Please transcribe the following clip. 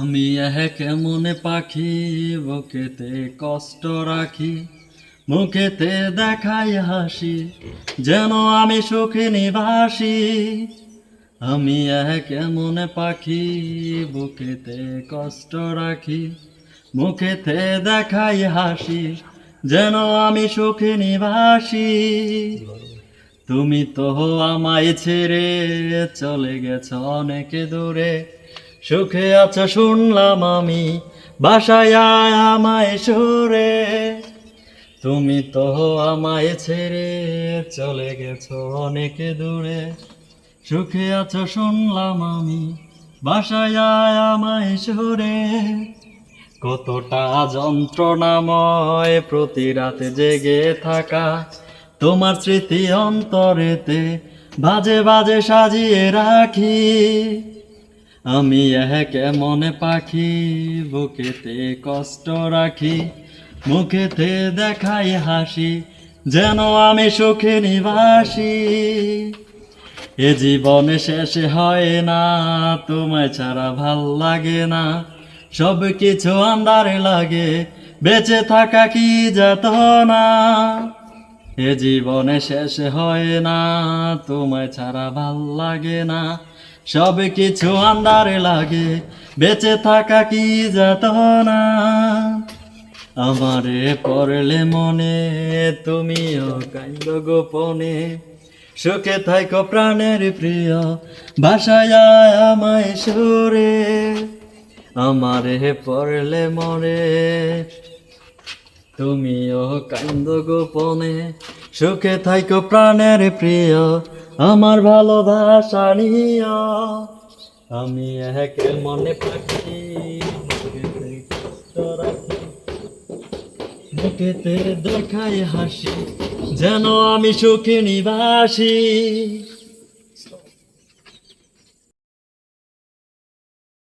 আমি এক মনে পাখি, বুকেতে কষ্ট রাখি, মুখেতে দেখাই হাসি, যেন আমি সুখে নিবাসি। আমি এক মনে পাখি, বুকেতে কষ্ট রাখি, মুখেতে দেখাই হাসি, যেন আমি সুখে নিবাসি। তুমি তো আমায় ছেড়ে চলে গেছ অনেকে দূরে সুখে আছো শুনলাম আমি, বাসায় আমায় সুরে। তুমি তো আমায় ছেড়ে চলে গেছো অনেকে দূরে। সুখে আছো শুনলাম আমি, বাসায় আমায় সুরে। কতটা যন্ত্রণাময় প্রতি রাতে জেগে থাকা তোমার স্মৃতি অন্তরেতে বাজে বাজে সাজিয়ে রাখি। আমি এক মনে পাখি, বুকেতে কষ্ট রাখি, মুখেতে দেখাই হাসি, যেন আমি সুখে নিবাসী। এ জীবনে শেষে হয় না, তোমায় ছাড়া ভালো লাগে না সব কিছু আন্দারে লাগে, বেঁচে থাকা কি যেত না এ জীবনে শেষ হয় না, তোমায় ছাড়া ভালো লাগে না সব কিছু আন্দারে লাগে, বেঁচে থাকা কি যেত না আমারে পড়লে মনে, তুমিও কান্দ গোপনে। সুখে থাইকো প্রাণের প্রিয় ভাষায় আমায় সুরে। আমারে পড়লে মরে তুমিও কান্দ গোপনে। সুখে থাইকো প্রাণের প্রিয় আমার ভালোবাসা নিয়া আমি এক মনে পাখি মুখেতে দেখায় হাসি যেন আমি সুখী নিবাসী।